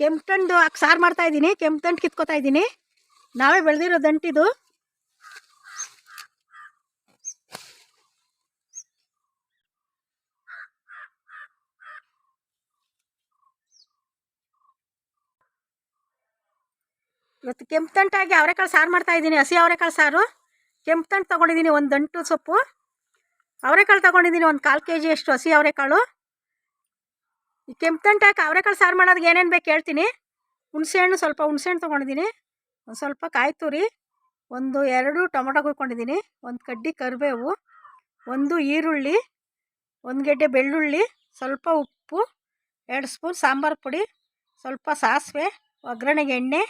ಕೆಂಪು ತಂಡು ಹಾಕಿ ಸಾರು ಮಾಡ್ತಾ ಇದ್ದೀನಿ, ಕೆಂಪ್ತಂಡು ಕಿತ್ಕೋತಾ ಇದ್ದೀನಿ. ನಾವೇ ಬೆಳೆದಿರೋ ದಂಟಿದು. ಇವತ್ತು ಕೆಂಪು ತಂಟಾಗಿ ಅವರೆಕಾಳು ಸಾರು ಮಾಡ್ತಾ ಇದ್ದೀನಿ, ಹಸಿ ಅವರೆಕಾಳು ಸಾರು. ಕೆಂಪು ತೊಗೊಂಡಿದ್ದೀನಿ ಒಂದು ದಂಟು ಸೊಪ್ಪು. ಅವರೆಕಾಳು ತೊಗೊಂಡಿದ್ದೀನಿ ಒಂದು ಕಾಲು ಕೆ ಜಿಯಷ್ಟು ಹಸಿ ಅವರೆಕಾಳು. ಈ ಕೆಂಪು ತಂಟು ಹಾಕಿ ಅವರೆಕಾಳು ಸಾರು ಮಾಡೋದಕ್ಕೆ ಏನೇನು ಬೇಕು ಹೇಳ್ತೀನಿ. ಹುಣಸೆಹಣ್ಣು ಸ್ವಲ್ಪ ಹುಣಸೆಹಣ್ಣು ತೊಗೊಂಡಿದ್ದೀನಿ. ಒಂದು ಸ್ವಲ್ಪ ಕಾಯಿ ತುರಿ, ಒಂದು ಎರಡು ಟೊಮೊಟೊ ಕುಯ್ಕೊಂಡಿದ್ದೀನಿ ಒಂದು ಕಡ್ಡಿ ಕರಿಬೇವು, ಒಂದು ಈರುಳ್ಳಿ, ಒಂದು ಗೆಡ್ಡೆ ಬೆಳ್ಳುಳ್ಳಿ, ಸ್ವಲ್ಪ ಉಪ್ಪು, ಎರಡು ಸ್ಪೂನ್ ಸಾಂಬಾರು ಪುಡಿ, ಸ್ವಲ್ಪ ಸಾಸಿವೆ, ಒಗ್ಗರಣೆಗೆ ಎಣ್ಣೆ.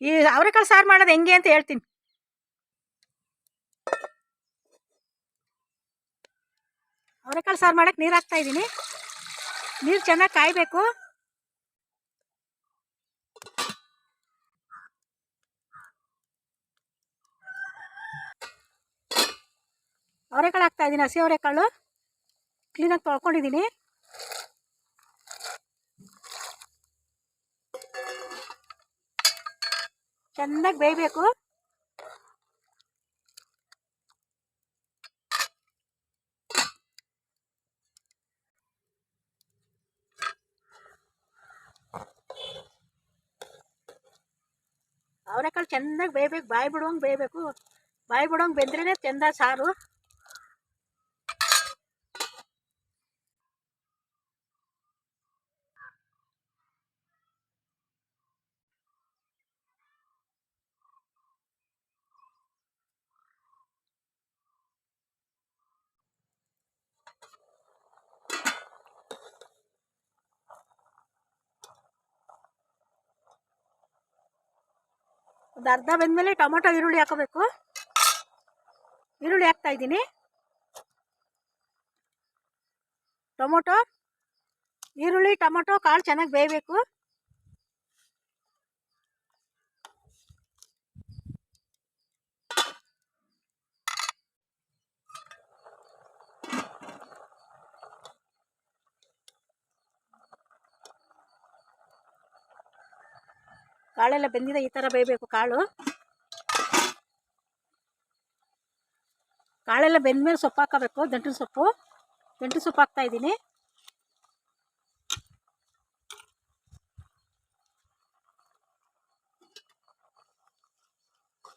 ಈ ಅವರೆಕಾಳು ಸಾರು ಮಾಡೋದು ಹೆಂಗೆ ಅಂತ ಹೇಳ್ತೀನಿ. ಅವರೆಕಾಳು ಸಾರು ಮಾಡೋಕ್ಕೆ ನೀರು ಹಾಕ್ತಾ ಇದ್ದೀನಿ. ನೀರು ಚೆನ್ನಾಗಿ ಕಾಯಬೇಕು. ಅವರೆಕಾಳು ಹಾಕ್ತಾ ಇದ್ದೀನಿ ಹಸಿ ಅವರೆಕಾಳು. ಕ್ಲೀನಾಗಿ ತೊಳ್ಕೊಂಡಿದ್ದೀನಿ. ಚೆನ್ನಾಗಿ ಬೇಯಬೇಕು. ಅವರೆಕಾಳು ಚೆನ್ನಾಗಿ ಬೇಯಬೇಕು ಬಾಯಿ ಬಿಡುವಂಗೆ ಬೇಯಬೇಕು. ಬಾಯಿ ಬಿಡೋಂಗೆ ಬೆಂದ್ರೇ ಚೆಂದ ಸಾರು. ಒಂದು ಅರ್ಧ ಬೆಂದಮೇಲೆ ಟೊಮೊಟೊ, ಈರುಳ್ಳಿ ಹಾಕೋಬೇಕು. ಈರುಳ್ಳಿ ಹಾಕ್ತಾ ಇದ್ದೀನಿ. ಟೊಮೊಟೊ, ಈರುಳ್ಳಿ, ಟೊಮೊಟೊ ಕಾಳು ಚೆನ್ನಾಗಿ ಬೇಯಬೇಕು. ಕಾಳೆಲ್ಲ ಬೆಂದಿದೆ, ಈ ಥರ ಬೇಯಬೇಕು ಕಾಳು. ಕಾಳೆಲ್ಲ ಬೆಂದ್ಮೇಲೆ ಸೊಪ್ಪು ಹಾಕೋಬೇಕು ದಂಟಿನ ಸೊಪ್ಪು. ದಂಟಿನ ಸೊಪ್ಪು ಹಾಕ್ತಾ ಇದ್ದೀನಿ.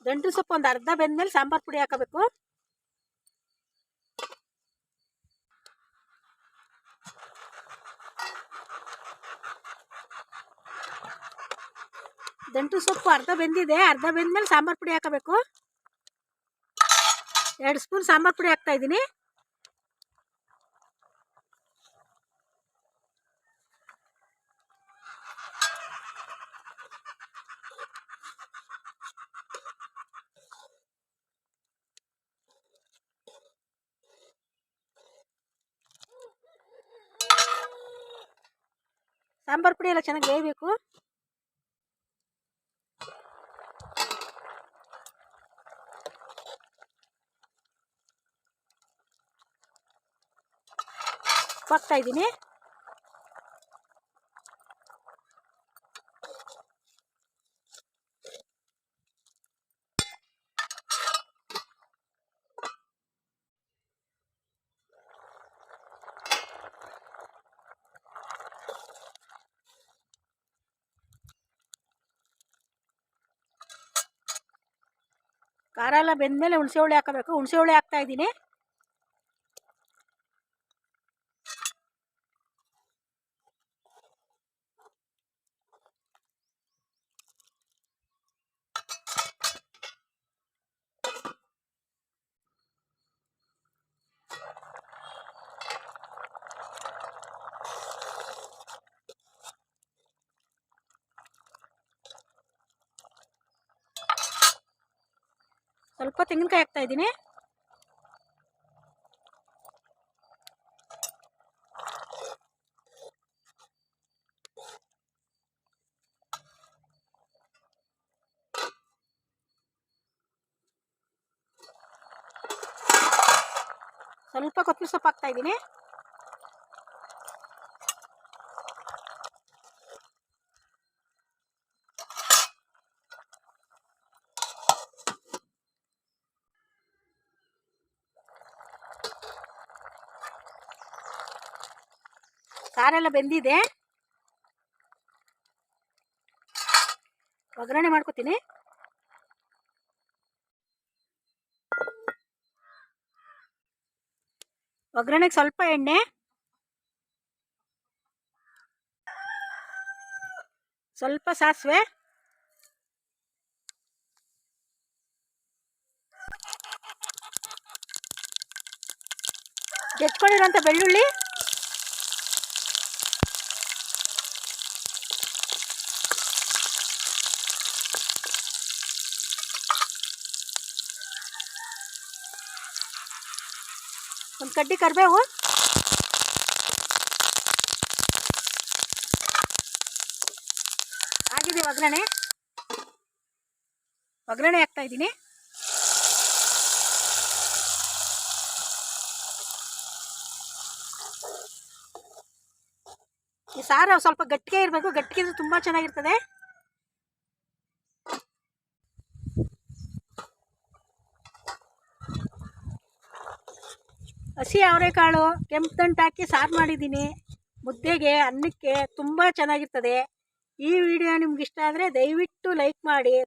ದಂಟಿನ ಸೊಪ್ಪು ಒಂದು ಅರ್ಧ ಬೆಂದ್ಮೇಲೆ ಸಾಂಬಾರು ಪುಡಿ ಹಾಕೋಬೇಕು. ದಂಟು ಸೊಪ್ಪು ಅರ್ಧ ಬೆಂದಿದೆ, ಅರ್ಧ ಬೆಂದ್ಮೇಲೆ ಸಾಂಬಾರು ಪುಡಿ ಹಾಕಬೇಕು. ಎರಡು ಸ್ಪೂನ್ ಸಾಂಬಾರು ಪುಡಿ ಹಾಕ್ತಾ ಇದ್ದೀನಿ. ಸಾಂಬಾರು ಪುಡಿ ಎಲ್ಲ ಚೆನ್ನಾಗಿ ಬೇಯಬೇಕು. ಹಾಕ್ತಾ ಇದ್ದೀನಿ. ಖಾರ ಎಲ್ಲ ಬೆಂದಮೇಲೆ ಹುಣಸೆ ಹುಳಿ ಹಾಕಬೇಕು. ಹುಣಸೆ ಹುಳಿ ಹಾಕ್ತಾ ಇದ್ದೀನಿ. ಸ್ವಲ್ಪ ತೆಂಗಿನಕಾಯಿ ಹಾಕ್ತಾ ಇದ್ದೀನಿ. ಸ್ವಲ್ಪ ಕೊತ್ತಂಬರಿ ಸೊಪ್ಪು ಹಾಕ್ತಾ ಇದ್ದೀನಿ. ಸಾರೆಲ್ಲ ಬೆಂದಿದೆ. ಒಗ್ಗರಣೆ ಮಾಡ್ಕೋತೀನಿ. ಒಗ್ಗರಣೆಗೆ ಸ್ವಲ್ಪ ಎಣ್ಣೆ. ಸ್ವಲ್ಪ ಸಾಸಿವೆ. ಎತ್ಕೊಂಡಿರೋಂಥ ಬೆಳ್ಳುಳ್ಳಿ. ಕಡ್ಡಿ ಕರಿಬೇವು ಆಗಿದೆ ಒಗ್ಗರಣೆ. ಒಗ್ಗರಣೆ ಹಾಕ್ತಾ ಇದ್ದೀನಿ. ಈ ಸಾರು ಸ್ವಲ್ಪ ಗಟ್ಟಿಗೆ ಇರಬೇಕು. ಗಟ್ಟಿಗೆ ತುಂಬ ಚೆನ್ನಾಗಿರ್ತದೆ. ಹಸಿ ಅವರೆಕಾಳು, ಕೆಂಪು ತಂಟು ಹಾಕಿ ಸಾರು ಮಾಡಿದ್ದೀನಿ. ಮುದ್ದೆಗೆ, ಅನ್ನಕ್ಕೆ ತುಂಬ ಚೆನ್ನಾಗಿರ್ತದೆ. ಈ ವಿಡಿಯೋ ನಿಮ್ಗೆ ಇಷ್ಟ ಆದರೆ ದಯವಿಟ್ಟು ಲೈಕ್ ಮಾಡಿ.